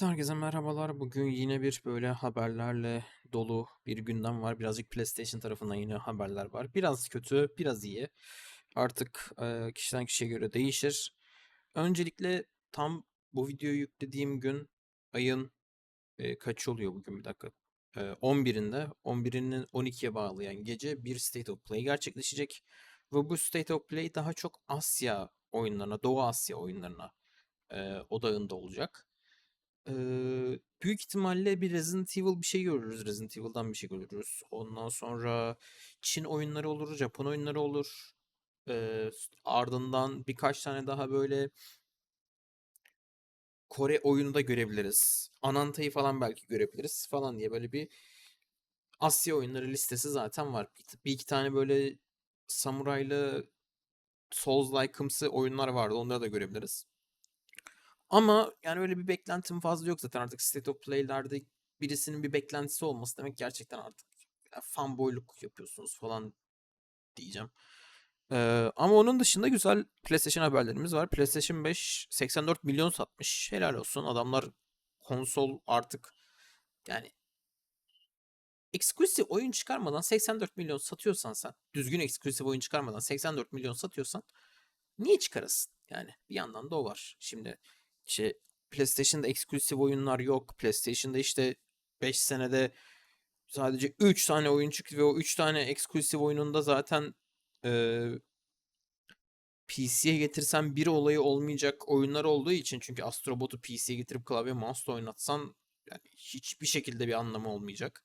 Herkese merhabalar. Bugün yine bir böyle haberlerle dolu bir gündem var. Birazcık PlayStation tarafından yine haberler var. Biraz kötü, biraz iyi. Artık e, kişiden kişiye göre değişir. Öncelikle tam bu videoyu yüklediğim gün ayın e, kaçı oluyor bugün bir dakika. E, 11'inde, 11'inin 12'ye bağlayan gece bir State of Play gerçekleşecek. Ve bu State of Play daha çok Asya oyunlarına, Doğu Asya oyunlarına e, odağında olacak. Büyük ihtimalle bir Resident Evil bir şey görürüz. Resident Evil'dan bir şey görürüz. Ondan sonra Çin oyunları olur, Japon oyunları olur. Eee, ardından birkaç tane daha böyle Kore oyunu da görebiliriz. Ananta'yı falan belki görebiliriz falan diye böyle bir Asya oyunları listesi zaten var. Bir iki tane böyle samuraylı Souls-like'ımsı oyunlar vardı. Onları da görebiliriz. Ama yani öyle bir beklentim fazla yok zaten artık State of Play'lerde birisinin bir beklentisi olması demek gerçekten artık fanboyluk yapıyorsunuz falan diyeceğim. Ee, ama onun dışında güzel PlayStation haberlerimiz var. PlayStation 5 84 milyon satmış. Helal olsun. Adamlar konsol artık yani eksklusif oyun çıkarmadan 84 milyon satıyorsan sen, düzgün eksklusif oyun çıkarmadan 84 milyon satıyorsan niye çıkarasın? Yani bir yandan da o var. Şimdi işte PlayStation'da eksklusif oyunlar yok. PlayStation'da işte 5 senede sadece 3 tane oyun çıktı ve o 3 tane eksklusif oyununda zaten e, PC'ye getirsen bir olayı olmayacak oyunlar olduğu için çünkü Astrobot'u PC'ye getirip klavye mouse'la oynatsan yani hiçbir şekilde bir anlamı olmayacak.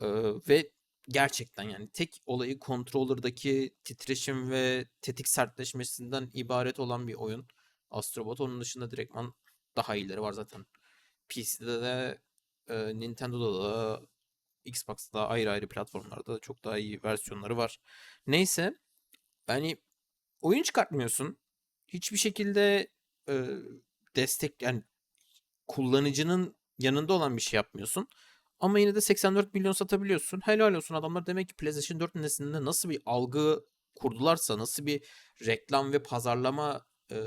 E, ve gerçekten yani tek olayı controller'daki titreşim ve tetik sertleşmesinden ibaret olan bir oyun. Astrobot onun dışında direktman daha iyileri var zaten. PC'de de e, Nintendo'da da Xbox'ta da ayrı ayrı platformlarda da çok daha iyi versiyonları var. Neyse yani oyun çıkartmıyorsun. Hiçbir şekilde e, destek yani kullanıcının yanında olan bir şey yapmıyorsun. Ama yine de 84 milyon satabiliyorsun. Helal olsun adamlar demek ki PlayStation 4 neslinde nasıl bir algı kurdularsa, nasıl bir reklam ve pazarlama e,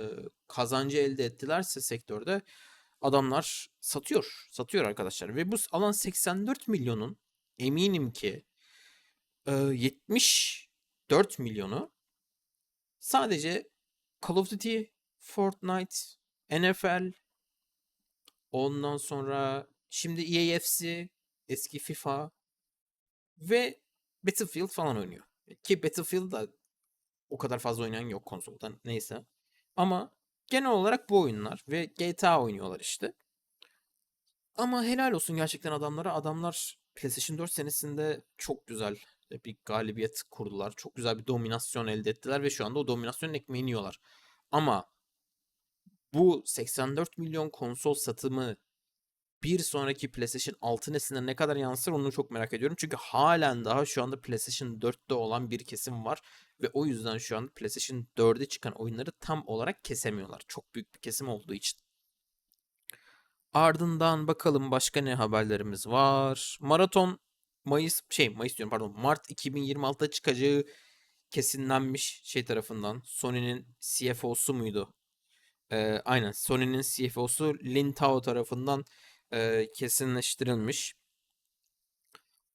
kazancı elde ettilerse sektörde adamlar satıyor. Satıyor arkadaşlar. Ve bu alan 84 milyonun eminim ki e, 74 milyonu sadece Call of Duty, Fortnite, NFL, ondan sonra şimdi EAFC, eski FIFA ve Battlefield falan oynuyor. Ki Battlefield da o kadar fazla oynayan yok konsoldan. Neyse. Ama genel olarak bu oyunlar ve GTA oynuyorlar işte. Ama helal olsun gerçekten adamlara. Adamlar PlayStation 4 senesinde çok güzel bir galibiyet kurdular. Çok güzel bir dominasyon elde ettiler ve şu anda o dominasyonun ekmeğini yiyorlar. Ama bu 84 milyon konsol satımı bir sonraki PlayStation 6 nesline ne kadar yansır onu çok merak ediyorum. Çünkü halen daha şu anda PlayStation 4'te olan bir kesim var. Ve o yüzden şu an PlayStation 4'e çıkan oyunları tam olarak kesemiyorlar. Çok büyük bir kesim olduğu için. Ardından bakalım başka ne haberlerimiz var. Maraton Mayıs şey Mayıs diyorum pardon Mart 2026'da çıkacağı kesinlenmiş şey tarafından Sony'nin CFO'su muydu? Ee, aynen Sony'nin CFO'su Lin Tao tarafından e, kesinleştirilmiş.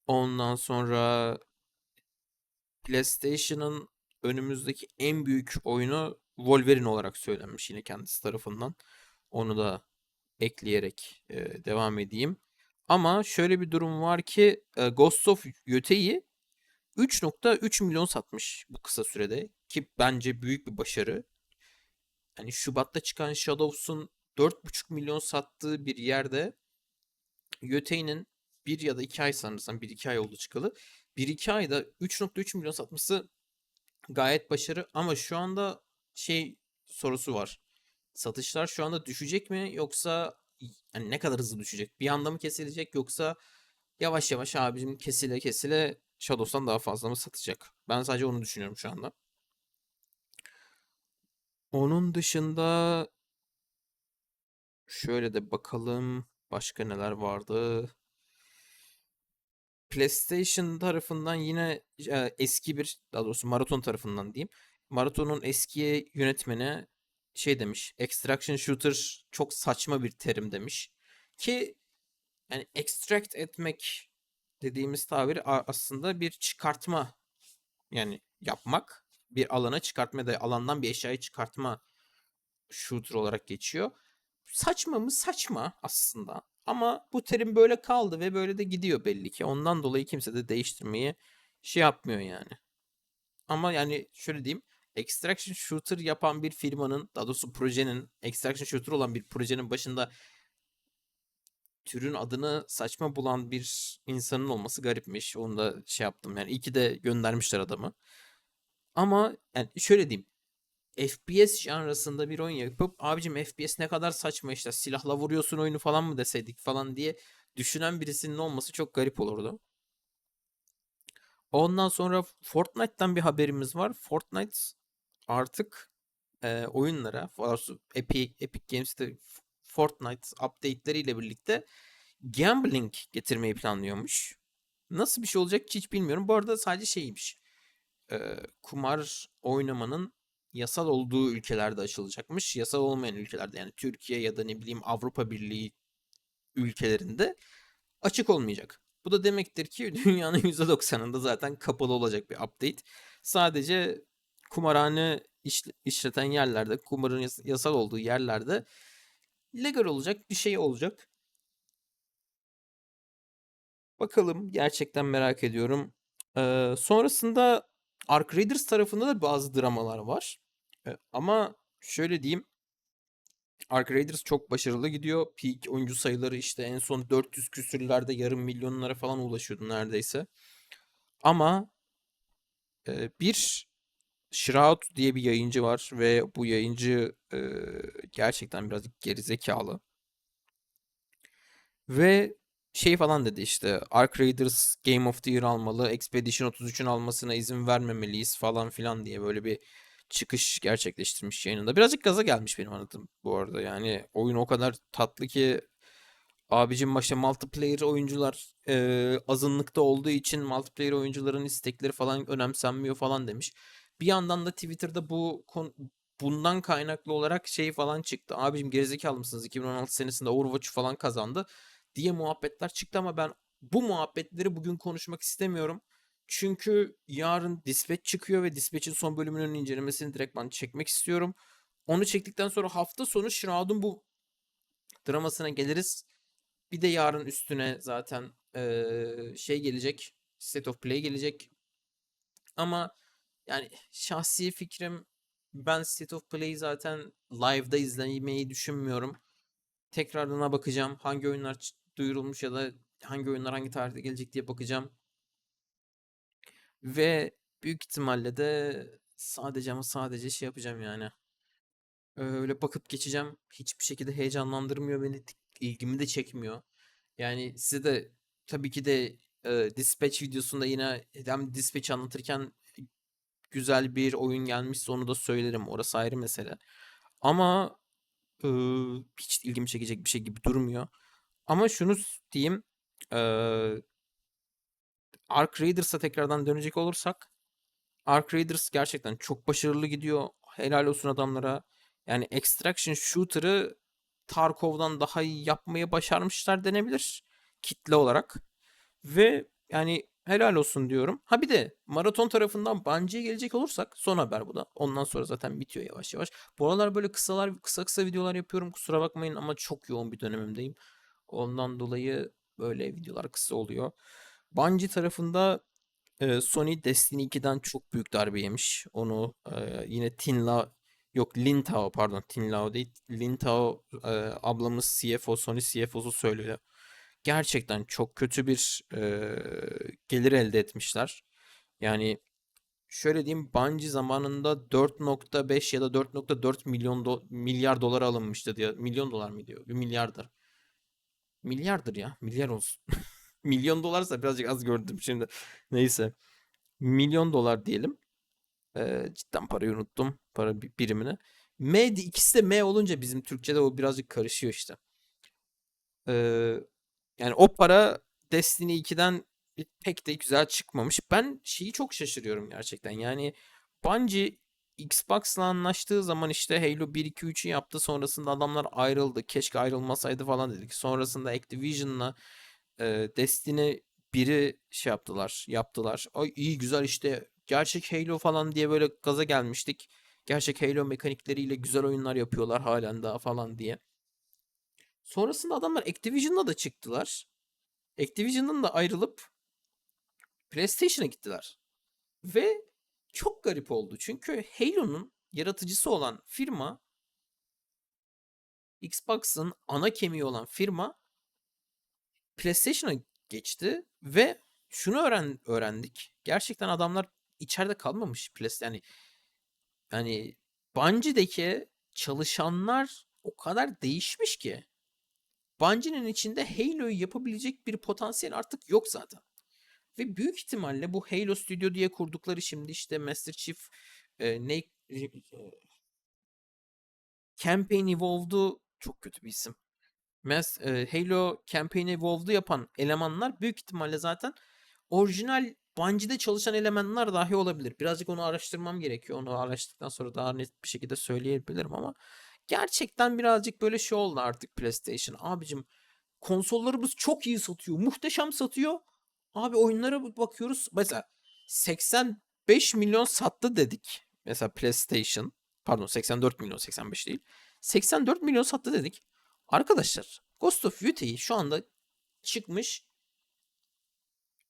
Ondan sonra PlayStation'ın önümüzdeki en büyük oyunu Wolverine olarak söylenmiş yine kendisi tarafından. Onu da ekleyerek e, devam edeyim. Ama şöyle bir durum var ki e, Ghost of Yotei'yi 3.3 milyon satmış bu kısa sürede ki bence büyük bir başarı. Yani Şubat'ta çıkan Shadows'un 4.5 milyon sattığı bir yerde Yotei'nin bir ya da iki ay sanırsam bir iki ay oldu çıkalı. Bir iki ayda 3.3 milyon satması gayet başarı ama şu anda şey sorusu var. Satışlar şu anda düşecek mi yoksa hani ne kadar hızlı düşecek? Bir anda mı kesilecek yoksa yavaş yavaş abicim kesile kesile Shadows'tan daha fazla mı satacak? Ben sadece onu düşünüyorum şu anda. Onun dışında şöyle de bakalım başka neler vardı. PlayStation tarafından yine e, eski bir daha doğrusu Marathon tarafından diyeyim. Marathon'un eski yönetmeni şey demiş. Extraction shooter çok saçma bir terim demiş. ki yani extract etmek dediğimiz tabir aslında bir çıkartma yani yapmak bir alana çıkartma da alandan bir eşyayı çıkartma shooter olarak geçiyor. Saçma mı? Saçma aslında. Ama bu terim böyle kaldı ve böyle de gidiyor belli ki. Ondan dolayı kimse de değiştirmeyi şey yapmıyor yani. Ama yani şöyle diyeyim. Extraction shooter yapan bir firmanın, daha doğrusu projenin, extraction shooter olan bir projenin başında türün adını saçma bulan bir insanın olması garipmiş. Onu da şey yaptım. Yani iyi ki de göndermişler adamı. Ama yani şöyle diyeyim. FPS janrasında bir oyun yapıp abicim FPS ne kadar saçma işte silahla vuruyorsun oyunu falan mı deseydik falan diye düşünen birisinin olması çok garip olurdu. Ondan sonra Fortnite'tan bir haberimiz var. Fortnite artık e, oyunlara, Epic, Epic Games'te Fortnite update'leriyle birlikte gambling getirmeyi planlıyormuş. Nasıl bir şey olacak hiç bilmiyorum. Bu arada sadece şeymiş. e, kumar oynamanın yasal olduğu ülkelerde açılacakmış. Yasal olmayan ülkelerde yani Türkiye ya da ne bileyim Avrupa Birliği ülkelerinde açık olmayacak. Bu da demektir ki dünyanın %90'ında zaten kapalı olacak bir update. Sadece kumarhane iş- işleten yerlerde, kumarın yas- yasal olduğu yerlerde legal olacak bir şey olacak. Bakalım gerçekten merak ediyorum. Ee, sonrasında Ark Raiders tarafında da bazı dramalar var. Ama şöyle diyeyim. Ark Raiders çok başarılı gidiyor. Peak oyuncu sayıları işte en son 400 küsürlerde yarım milyonlara falan ulaşıyordu neredeyse. Ama e, bir Shroud diye bir yayıncı var ve bu yayıncı e, gerçekten birazcık gerizekalı. Ve şey falan dedi işte Ark Raiders Game of the Year almalı, Expedition 33'ün almasına izin vermemeliyiz falan filan diye böyle bir çıkış gerçekleştirmiş yayınında. Birazcık gaza gelmiş benim anladığım bu arada. Yani oyun o kadar tatlı ki abicim başta multiplayer oyuncular e, azınlıkta olduğu için multiplayer oyuncuların istekleri falan önemsenmiyor falan demiş. Bir yandan da Twitter'da bu bundan kaynaklı olarak şey falan çıktı. Abicim gerizekalı mısınız? 2016 senesinde Overwatch falan kazandı diye muhabbetler çıktı ama ben bu muhabbetleri bugün konuşmak istemiyorum. Çünkü yarın Dispatch çıkıyor ve Dispatch'in son bölümünün incelemesini direkt ben çekmek istiyorum. Onu çektikten sonra hafta sonu Shroud'un bu dramasına geliriz. Bir de yarın üstüne zaten eee, şey gelecek. State of Play gelecek. Ama yani şahsi fikrim ben State of Play'i zaten live'da izlemeyi düşünmüyorum. Tekrarına bakacağım. Hangi oyunlar duyurulmuş ya da hangi oyunlar hangi tarihte gelecek diye bakacağım. Ve büyük ihtimalle de sadece ama sadece şey yapacağım yani. Öyle bakıp geçeceğim. Hiçbir şekilde heyecanlandırmıyor beni. ilgimi de çekmiyor. Yani size de tabii ki de e, Dispatch videosunda yine hem Dispatch anlatırken güzel bir oyun gelmişse onu da söylerim. Orası ayrı mesele. Ama e, hiç ilgimi çekecek bir şey gibi durmuyor. Ama şunu diyeyim. E, Ark Raiders'a tekrardan dönecek olursak Ark Raiders gerçekten çok başarılı gidiyor. Helal olsun adamlara. Yani Extraction Shooter'ı Tarkov'dan daha iyi yapmayı başarmışlar denebilir kitle olarak. Ve yani helal olsun diyorum. Ha bir de maraton tarafından Bungie'ye gelecek olursak son haber bu da. Ondan sonra zaten bitiyor yavaş yavaş. Bu aralar böyle kısalar kısa kısa videolar yapıyorum. Kusura bakmayın ama çok yoğun bir dönemimdeyim. Ondan dolayı böyle videolar kısa oluyor. Bungie tarafında ee, Sony Destiny 2'den çok büyük darbe yemiş. Onu e, yine Tin Lao yok Lin Tao pardon Tin Lao değil Lin Tao e, ablamız CFO Sony CFO'su söylüyor. Gerçekten çok kötü bir e, gelir elde etmişler. Yani şöyle diyeyim Bungie zamanında 4.5 ya da 4.4 milyon do- milyar dolara alınmıştı diye. Milyon dolar mı diyor? Bir milyardır. Milyardır ya. Milyar olsun. Milyon dolarsa birazcık az gördüm şimdi. Neyse. Milyon dolar diyelim. Ee, cidden parayı unuttum. Para bi- birimini. M ikisi de M olunca bizim Türkçe'de o birazcık karışıyor işte. Ee, yani o para Destiny 2'den bir- pek de güzel çıkmamış. Ben şeyi çok şaşırıyorum gerçekten. Yani Bungie Xbox'la anlaştığı zaman işte Halo 1 2 3'ü yaptı. Sonrasında adamlar ayrıldı. Keşke ayrılmasaydı falan dedik. Sonrasında Activision'la e, Destiny 1'i şey yaptılar, yaptılar. Ay iyi güzel işte gerçek Halo falan diye böyle gaza gelmiştik. Gerçek Halo mekanikleriyle güzel oyunlar yapıyorlar halen daha falan diye. Sonrasında adamlar Activision'la da çıktılar. Activision'dan da ayrılıp PlayStation'a gittiler. Ve çok garip oldu. Çünkü Halo'nun yaratıcısı olan firma Xbox'ın ana kemiği olan firma PlayStation'a geçti ve şunu öğren öğrendik. Gerçekten adamlar içeride kalmamış PlayStation yani yani Bungie'deki çalışanlar o kadar değişmiş ki Bungie'nin içinde Halo'yu yapabilecek bir potansiyel artık yok zaten. Ve büyük ihtimalle bu Halo Studio diye kurdukları şimdi işte Master Chief e, ne e, Campaign Evolved'u çok kötü bir isim. Mas, e, Halo Campaign Evolved'u yapan elemanlar büyük ihtimalle zaten orijinal Bungie'de çalışan elemanlar dahi olabilir. Birazcık onu araştırmam gerekiyor. Onu araştırdıktan sonra daha net bir şekilde söyleyebilirim ama gerçekten birazcık böyle şey oldu artık PlayStation. Abicim konsollarımız çok iyi satıyor. Muhteşem satıyor. Abi oyunlara bakıyoruz. Mesela 85 milyon sattı dedik. Mesela PlayStation. Pardon 84 milyon 85 değil. 84 milyon sattı dedik. Arkadaşlar Ghost of Tsushima'yı şu anda çıkmış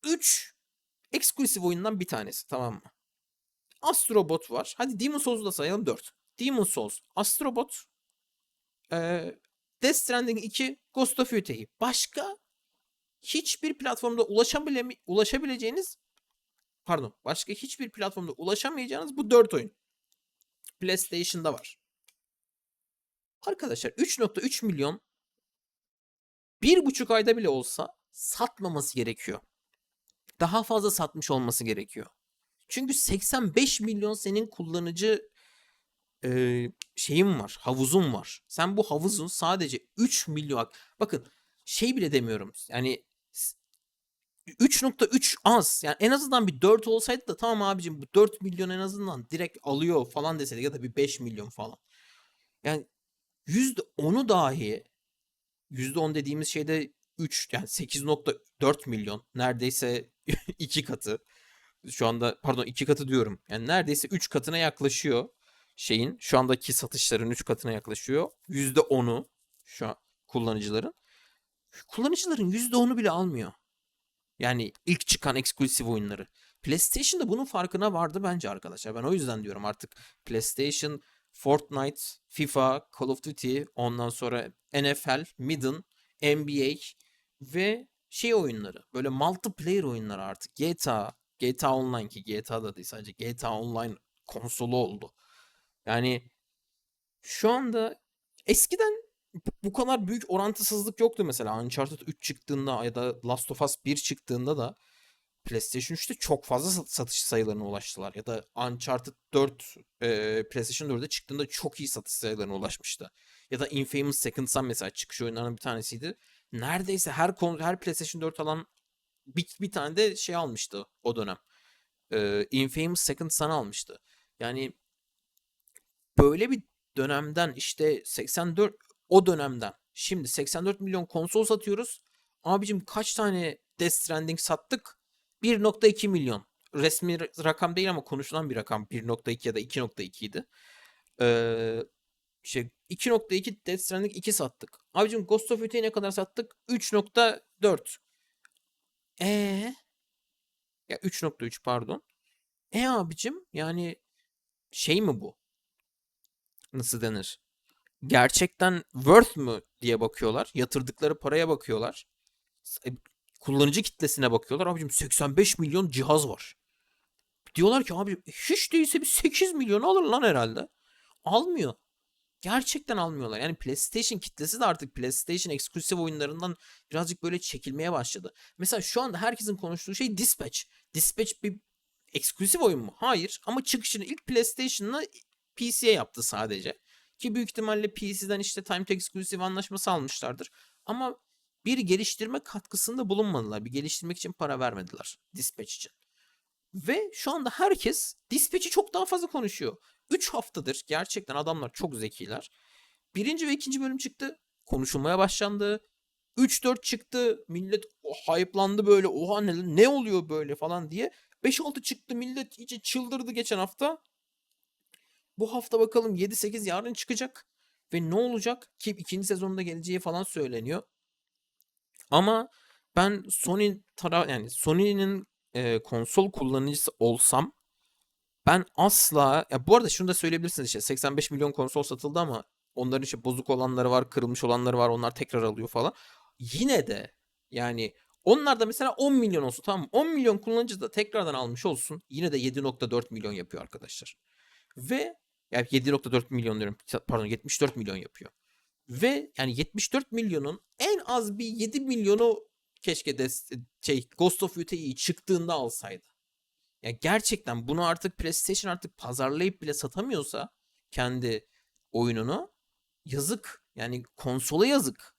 3 eksklusif oyundan bir tanesi tamam mı? Astrobot var. Hadi Demon Souls'u da sayalım 4. Demon Souls, Astrobot, ee, Death Stranding 2, Ghost of Tsushima'yı. Başka hiçbir platformda ulaşabile ulaşabileceğiniz pardon başka hiçbir platformda ulaşamayacağınız bu 4 oyun. PlayStation'da var. Arkadaşlar 3.3 milyon bir buçuk ayda bile olsa satmaması gerekiyor. Daha fazla satmış olması gerekiyor. Çünkü 85 milyon senin kullanıcı e, şeyin var, havuzun var. Sen bu havuzun sadece 3 milyon bakın şey bile demiyorum. Yani 3.3 az. Yani en azından bir 4 olsaydı da tamam abicim bu 4 milyon en azından direkt alıyor falan deseydi ya da bir 5 milyon falan. Yani %10'u dahi %10 dediğimiz şeyde 3 yani 8.4 milyon neredeyse iki katı. Şu anda pardon iki katı diyorum. Yani neredeyse 3 katına yaklaşıyor şeyin. Şu andaki satışların 3 katına yaklaşıyor. %10'u şu an kullanıcıların. Kullanıcıların %10'u bile almıyor. Yani ilk çıkan eksklusif oyunları. PlayStation da bunun farkına vardı bence arkadaşlar. Ben o yüzden diyorum artık PlayStation, Fortnite, FIFA, Call of Duty, ondan sonra NFL, Madden, NBA ve şey oyunları. Böyle multiplayer oyunları artık. GTA, GTA Online ki GTA da değil sadece GTA Online konsolu oldu. Yani şu anda eskiden bu kadar büyük orantısızlık yoktu mesela. Uncharted 3 çıktığında ya da Last of Us 1 çıktığında da PlayStation 3'te çok fazla satış sayılarına ulaştılar. Ya da Uncharted 4 e, PlayStation 4'e çıktığında çok iyi satış sayılarına ulaşmıştı. Ya da Infamous Second Son mesela çıkış oyunlarının bir tanesiydi. Neredeyse her her PlayStation 4 alan bir, bir tane de şey almıştı o dönem. E, Infamous Second Son almıştı. Yani böyle bir dönemden işte 84 o dönemden şimdi 84 milyon konsol satıyoruz. Abicim kaç tane Death Stranding sattık? 1.2 milyon. Resmi rakam değil ama konuşulan bir rakam. 1.2 ya da 2.2 idi. Ee, şey 2.2 Death Stranding 2 sattık. Abicim Ghost of Tsushima'yı ne kadar sattık? 3.4. Ee ya 3.3 pardon. E abicim yani şey mi bu? Nasıl denir? gerçekten worth mü diye bakıyorlar. Yatırdıkları paraya bakıyorlar. Kullanıcı kitlesine bakıyorlar. Abicim 85 milyon cihaz var. Diyorlar ki abi hiç değilse bir 8 milyon alır lan herhalde. Almıyor. Gerçekten almıyorlar. Yani PlayStation kitlesi de artık PlayStation eksklusif oyunlarından birazcık böyle çekilmeye başladı. Mesela şu anda herkesin konuştuğu şey Dispatch. Dispatch bir eksklusif oyun mu? Hayır. Ama çıkışını ilk PlayStation'la PC'ye yaptı sadece. Ki büyük ihtimalle PC'den işte Time Exclusive anlaşması almışlardır. Ama bir geliştirme katkısında bulunmadılar. Bir geliştirmek için para vermediler Dispatch için. Ve şu anda herkes Dispatch'i çok daha fazla konuşuyor. 3 haftadır gerçekten adamlar çok zekiler. Birinci ve ikinci bölüm çıktı. Konuşulmaya başlandı. 3-4 çıktı. Millet o hype'landı böyle. Oha ne, ne oluyor böyle falan diye. 5-6 çıktı. Millet iyice çıldırdı geçen hafta. Bu hafta bakalım 7-8 yarın çıkacak. Ve ne olacak? Ki ikinci sezonda geleceği falan söyleniyor. Ama ben Sony tara yani Sony'nin e, konsol kullanıcısı olsam ben asla ya bu arada şunu da söyleyebilirsiniz işte 85 milyon konsol satıldı ama onların işte bozuk olanları var, kırılmış olanları var. Onlar tekrar alıyor falan. Yine de yani onlar da mesela 10 milyon olsun tamam mı? 10 milyon kullanıcı da tekrardan almış olsun. Yine de 7.4 milyon yapıyor arkadaşlar. Ve yani 7.4 milyon diyorum. Pardon 74 milyon yapıyor. Ve yani 74 milyonun en az bir 7 milyonu keşke de şey Ghost of Yutei'yi çıktığında alsaydı. Ya gerçekten bunu artık PlayStation artık pazarlayıp bile satamıyorsa kendi oyununu yazık. Yani konsola yazık.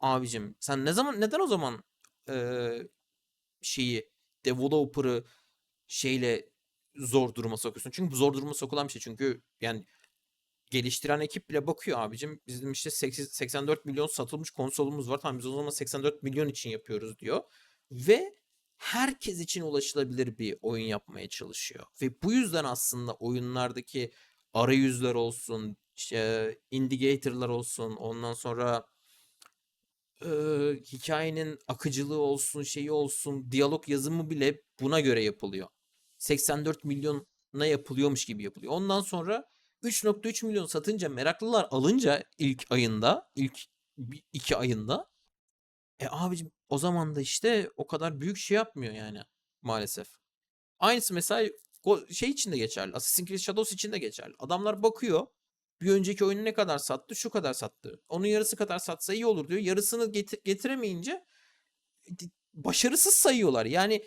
Abicim sen ne zaman neden o zaman eee, şeyi developer'ı şeyle zor duruma sokuyorsun? Çünkü bu zor duruma sokulan bir şey. Çünkü yani geliştiren ekip bile bakıyor abicim. Bizim işte 8 84 milyon satılmış konsolumuz var. Tamam biz o zaman 84 milyon için yapıyoruz diyor. Ve herkes için ulaşılabilir bir oyun yapmaya çalışıyor. Ve bu yüzden aslında oyunlardaki arayüzler olsun, işte indicator'lar olsun, ondan sonra eee, hikayenin akıcılığı olsun, şeyi olsun, diyalog yazımı bile buna göre yapılıyor. 84 milyona yapılıyormuş gibi yapılıyor. Ondan sonra 3.3 milyon satınca meraklılar alınca ilk ayında, ilk iki ayında e abicim o zaman da işte o kadar büyük şey yapmıyor yani maalesef. Aynısı mesela şey için de geçerli. Assassin's Creed Shadows için de geçerli. Adamlar bakıyor. Bir önceki oyunu ne kadar sattı? Şu kadar sattı. Onun yarısı kadar satsa iyi olur diyor. Yarısını get- getiremeyince di- başarısız sayıyorlar. Yani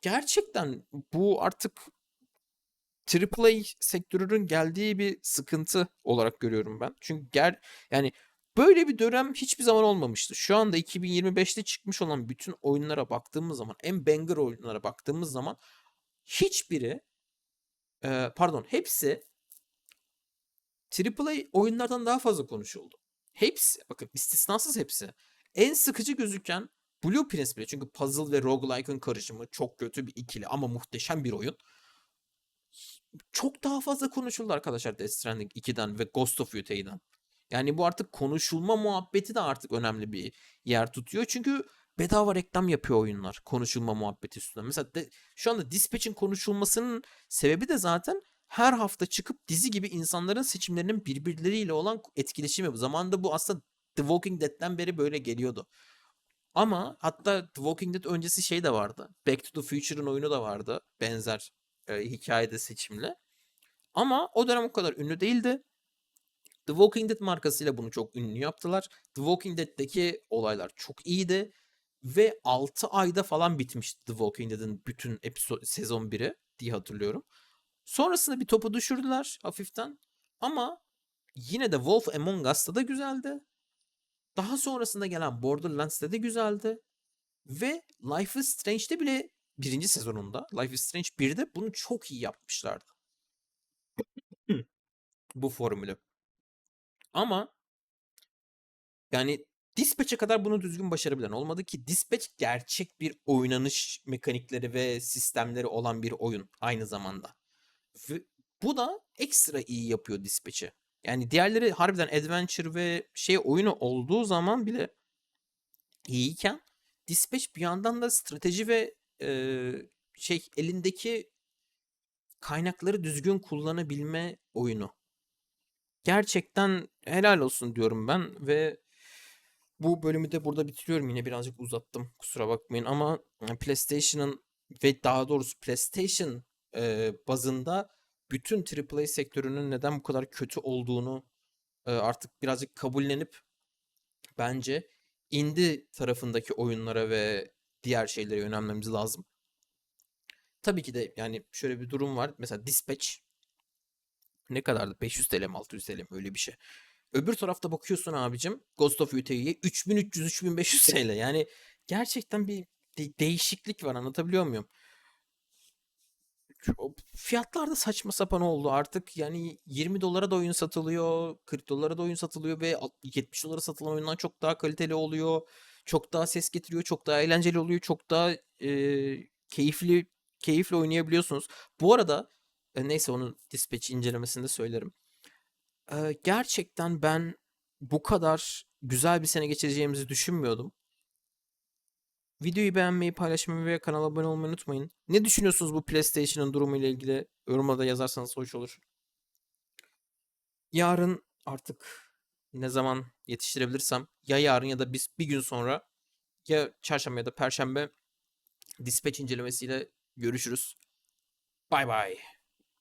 gerçekten bu artık AAA sektörünün geldiği bir sıkıntı olarak görüyorum ben. Çünkü ger yani böyle bir dönem hiçbir zaman olmamıştı. Şu anda 2025'te çıkmış olan bütün oyunlara baktığımız zaman, en banger oyunlara baktığımız zaman hiçbiri e, pardon hepsi AAA oyunlardan daha fazla konuşuldu. Hepsi bakın istisnasız hepsi. En sıkıcı gözüken Blueprints bile çünkü puzzle ve roguelike'ın karışımı çok kötü bir ikili ama muhteşem bir oyun çok daha fazla konuşuldu arkadaşlar Death Stranding 2'den ve Ghost of Yutei'den. Yani bu artık konuşulma muhabbeti de artık önemli bir yer tutuyor. Çünkü bedava reklam yapıyor oyunlar konuşulma muhabbeti üstüne. Mesela de, şu anda Dispatch'in konuşulmasının sebebi de zaten her hafta çıkıp dizi gibi insanların seçimlerinin birbirleriyle olan etkileşimi. Zamanında bu aslında The Walking Dead'den beri böyle geliyordu. Ama hatta The Walking Dead öncesi şey de vardı. Back to the Future'ın oyunu da vardı. Benzer e, hikayede seçimli. Ama o dönem o kadar ünlü değildi. The Walking Dead markasıyla bunu çok ünlü yaptılar. The Walking Dead'deki olaylar çok iyiydi. Ve 6 ayda falan bitmişti The Walking Dead'in bütün episod sezon 1'i diye hatırlıyorum. Sonrasında bir topu düşürdüler hafiften. Ama yine de Wolf Among Us'ta da güzeldi. Daha sonrasında gelen Borderlands'te de güzeldi. Ve Life is Strange'de bile birinci sezonunda Life is Strange 1'de bunu çok iyi yapmışlardı. Bu formülü. Ama yani Dispatch'e kadar bunu düzgün başarabilen olmadı ki Dispatch gerçek bir oynanış mekanikleri ve sistemleri olan bir oyun aynı zamanda. Ve bu da ekstra iyi yapıyor Dispatch'i. Yani diğerleri harbiden adventure ve şey oyunu olduğu zaman bile iyiyken Dispatch bir yandan da strateji ve e, şey elindeki kaynakları düzgün kullanabilme oyunu. Gerçekten helal olsun diyorum ben ve bu bölümü de burada bitiriyorum. Yine birazcık uzattım. Kusura bakmayın ama PlayStation'ın ve daha doğrusu PlayStation e, bazında bütün AAA sektörünün neden bu kadar kötü olduğunu e, artık birazcık kabullenip bence indie tarafındaki oyunlara ve diğer şeylere yönelmemiz lazım. Tabii ki de yani şöyle bir durum var. Mesela Dispatch ne kadardı? 500 TL mi 600 TL mi öyle bir şey. Öbür tarafta bakıyorsun abicim Ghost of Yutei'ye 3300-3500 TL. Yani gerçekten bir de- değişiklik var anlatabiliyor muyum? fiyatlar da saçma sapan oldu artık. Yani 20 dolara da oyun satılıyor, 40 dolara da oyun satılıyor ve alt- 70 dolara satılan oyundan çok daha kaliteli oluyor. Çok daha ses getiriyor, çok daha eğlenceli oluyor, çok daha e, keyifli keyifle oynayabiliyorsunuz. Bu arada e, neyse onun dispatch incelemesinde söylerim. E, gerçekten ben bu kadar güzel bir sene geçireceğimizi düşünmüyordum. Videoyu beğenmeyi, paylaşmayı ve kanala abone olmayı unutmayın. Ne düşünüyorsunuz bu PlayStation'ın durumu ile ilgili? Yorumlarda yazarsanız hoş olur. Yarın artık ne zaman yetiştirebilirsem ya yarın ya da biz bir gün sonra ya çarşamba ya da perşembe dispatch incelemesiyle görüşürüz. Bay bay.